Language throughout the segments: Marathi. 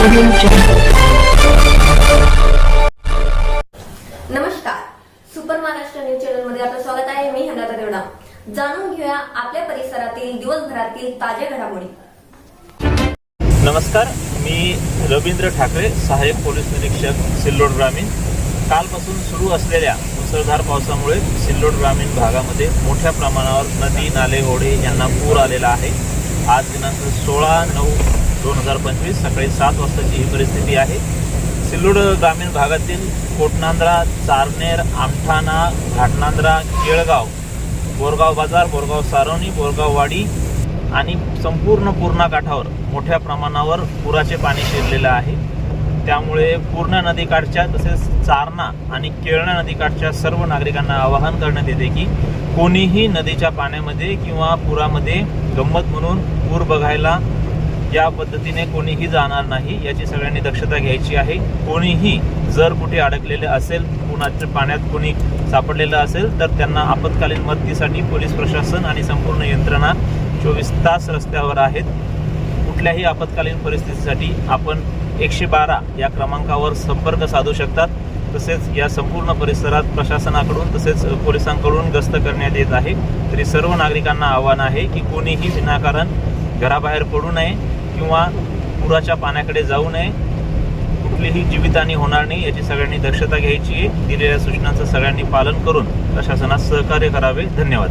नमस्कार. सुपर महाराष्ट्र न्यूज चॅनलमध्ये आपलं स्वागत आहे. मी हनाता देवडा. जाणून घेऊया आपल्या परिसरातील दिवसभरातील ताज्या घडामोडी. नमस्कार. मी रवींद्र ठाकरे सहाय्यक पोलीस निरीक्षक सिल्लोड ग्रामीण. कालपासून सुरू असलेल्या मुसळधार पावसामुळे सिल्लोड ग्रामीण भागामध्ये मोठ्या प्रमाणावर नदी नाले ओढे यांना पूर आलेला आहे. आज दिनांक सोळा नऊ दोन हजार पंचवीस सकाळी सात वाजताची ही परिस्थिती आहे. सिल्लोड ग्रामीण भागातील कोटनांद्रा चारनेर आमठाणा घाटनांद्रा केळगाव बोरगाव बाजार बोरगाव सारवणी बोरगाव वाडी आणि संपूर्ण पूर्णा काठावर मोठ्या प्रमाणावर पुराचे पाणी शिरलेलं आहे. त्यामुळे पूर्णा नदीकाठच्या तसेच चारणा आणि केळणा नदीकाठच्या सर्व नागरिकांना आवाहन करण्यात येते की कोणीही नदीच्या पाण्यामध्ये किंवा पुरामध्ये गंमत म्हणून पूर बघायला या पद्धतीने कोणीही जाणार नाही याची सगळ्यांनी दक्षता घ्यायची आहे. कोणीही जर कुठे अडकलेले असेल कुणाच्या पाण्यात कोणी सापडलेलं असेल तर त्यांना आपत्कालीन मदतीसाठी पोलीस प्रशासन आणि संपूर्ण यंत्रणा चोवीस तास रस्त्यावर आहेत. कुठल्याही आपत्कालीन परिस्थितीसाठी आपण एकशे बारा या क्रमांकावर संपर्क साधू शकतात. तसेच या संपूर्ण परिसरात प्रशासनाकडून तसेच पोलिसांकडून गस्त करण्यात येत आहे. तरी सर्व नागरिकांना आव्हान आहे की कोणीही विनाकारण घराबाहेर पडू नये. किंवा पुराच्या पाण्याकडे जाऊ नये. कुठलीही जीवितहानी होणार नाही याची सगळ्यांनी दक्षता घ्यायची दिलेल्या सूचनांचं सगळ्यांनी पालन करून प्रशासनास सहकार्य करावे. धन्यवाद.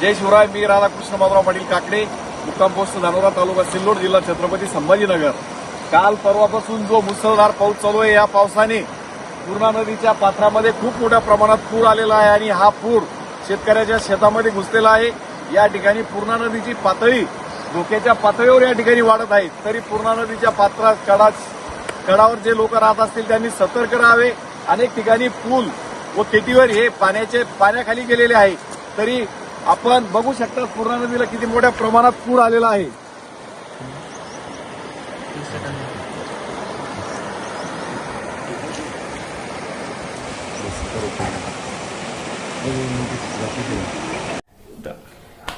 जय शिवराय मी राधाकृष्ण बाबराव पाटील काकडे मुक्काम पोस्ट धानोरा तालुका सिल्लोड जिल्हा छत्रपती संभाजीनगर. काल परवापासून जो मुसळधार पाऊस चालू आहे या पावसाने पूर्णा नदीच्या पात्रामध्ये खूप मोठ्या प्रमाणात पूर आलेला आहे आणि हा पूर शेतकऱ्याच्या शेतामध्ये घुसलेला आहे. या ठिकाणी पूर्णा नदीची पातळी धोक्याच्या पातळीवर या ठिकाणी वाढत आहेत. तरी पूर्णा नदीच्या पात्रात कडा कडावर जे लोक राहत असतील त्यांनी सतर्क राहावे. अनेक ठिकाणी पूल व केटीवर हे पाण्याचे पाण्याखाली गेलेले आहे. तरी आपण बघू शकता पूर्णा नदीला किती मोठ्या प्रमाणात पूर आलेला आहे.